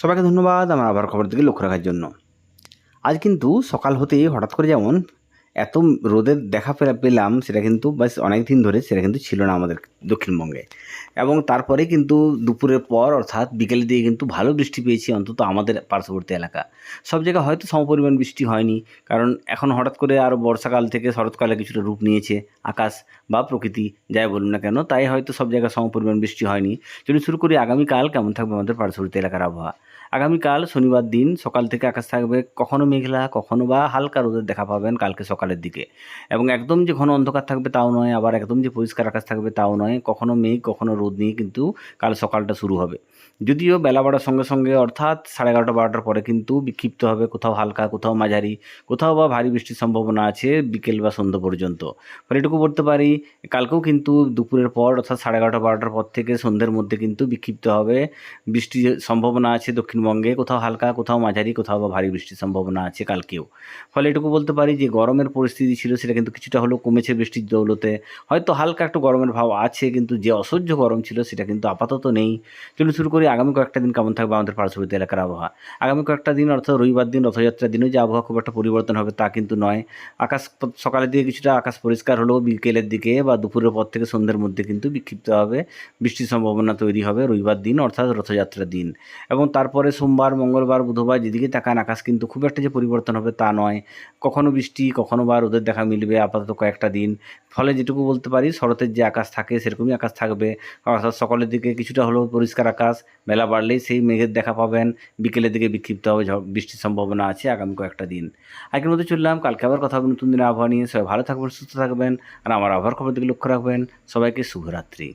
সবাইকে ধন্যবাদ, আমার আবার খবর দিকে লক্ষ্য রাখার জন্য। আজ কিন্তু সকাল হতে হঠাৎ করে যেমন এত রোদের দেখা পেলা পেলাম, সেটা কিন্তু বেশ অনেক দিন ধরে সেটা কিন্তু ছিল না আমাদের দক্ষিণবঙ্গে। এবং তারপরে কিন্তু দুপুরের পর অর্থাৎ বিকেলের দিকে কিন্তু ভালো বৃষ্টি পেয়েছি অন্তত আমাদের পার্শ্ববর্তী এলাকা। সব জায়গায় হয়তো সমপরিমাণ বৃষ্টি হয়নি, কারণ এখন হঠাৎ করে আরও বর্ষাকাল থেকে শরৎকালে কিছুটা রূপ নিয়েছে, আকাশ বা প্রকৃতি, যাই বলুন না কেন, তাই হয়তো সব জায়গায় সমপরিমাণ বৃষ্টি হয়নি। চলুন শুরু করি, আগামীকাল কেমন থাকবে আমাদের পার্শ্ববর্তী এলাকার আবহাওয়া? আগামীকাল শনিবার দিন সকাল থেকে আকাশ থাকবে কখনো মেঘলা, কখনো বা হালকা রোদের দেখা পাবেন, কালকে সকালের দিকে। এবং একদম যে ঘন অন্ধকার থাকবে তাও নয়, আবার একদম যে পরিষ্কার আকাশ থাকবে তাও নয়, কখনো মেঘ, কখনো রোদ নিয়ে কিন্তু কাল সকালটা শুরু হবে। যদিও বেলা বাড়ার সঙ্গে সঙ্গে অর্থাৎ সাড়ে এগারোটা বারোটার পরে কিন্তু বিক্ষিপ্ত হবে, কোথাও হালকা, কোথাও মাঝারি, কোথাও বা ভারী বৃষ্টির সম্ভাবনা আছে বিকেল বা সন্ধ্যা পর্যন্ত। ফলে এটুকু বলতে পারি, কালকেও কিন্তু দুপুরের পর অর্থাৎ সাড়ে এগারোটা বারোটার পর থেকে সন্ধ্যের মধ্যে কিন্তু বিক্ষিপ্ত হবে। বৃষ্টির সম্ভাবনা আছে দক্ষিণবঙ্গে, কোথাও হালকা, কোথাও মাঝারি, কোথাও বা ভারী বৃষ্টির সম্ভাবনা আছে কালকেও। ফলে এটুকু বলতে পারি যে গরমের পরিস্থিতি ছিল সেটা কিন্তু কিছুটা হলেও কমেছে বৃষ্টির দৌলতে। হয়তো হালকা একটু গরমের ভাব আছে, কিন্তু যে অসহ্য গরম ছিল সেটা কিন্তু আপাতত নেই। চলুন শুরু করি আগামী কয়েকটা দিন কেমন থাকবে আমাদের পার্শ্ববর্তী এলাকার আবহাওয়া। আগামী কয়েকটা দিন, অর্থাৎ রবিবার দিন, রথযাত্রার দিনও যে আবহাওয়া খুব একটা পরিবর্তন হবে তা কিন্তু নয়। আকাশ সকালের দিকে কিছুটা আকাশ পরিষ্কার হলেও বিকেলের দিকে বা দুপুরের পর থেকে সন্ধ্যের মধ্যে কিন্তু বিক্ষিপ্ত হবে। বৃষ্টির সম্ভাবনা তৈরি হবে রবিবার দিন, অর্থাৎ রথযাত্রার দিন। এবং তারপরে সোমবার, মঙ্গলবার, বুধবার যেদিকে তাকান, আকাশ কিন্তু খুব একটা যে পরিবর্তন হবে তা নয়। কখনো বৃষ্টি, কখনো বা রোদের দেখা মিলবে আপাতত কয়েকটা দিন। ফলে যেটুকু বলতে পারি, শরতের যে আকাশ থাকে সেরকমই আকাশ থাকবে। অর্থাৎ সকালের দিকে কিছুটা হলেও পরিষ্কার আকাশ, বেলা বাড়লেই সেই মেঘের দেখা পাবেন। বিকেলের দিকে বিক্ষিপ্ত হবে বৃষ্টির সম্ভাবনা আছে আগামী কয়েকটা দিন। আগের মধ্যে চললাম, কালকে আবার কথা হবে নতুন দিনের আবহাওয়া নিয়ে। সবাই ভালো থাকবেন, সুস্থ থাকবেন, আর আমার আবহাওয়ার খবর দিকে লক্ষ্য রাখবেন। সবাইকে শুভরাত্রি।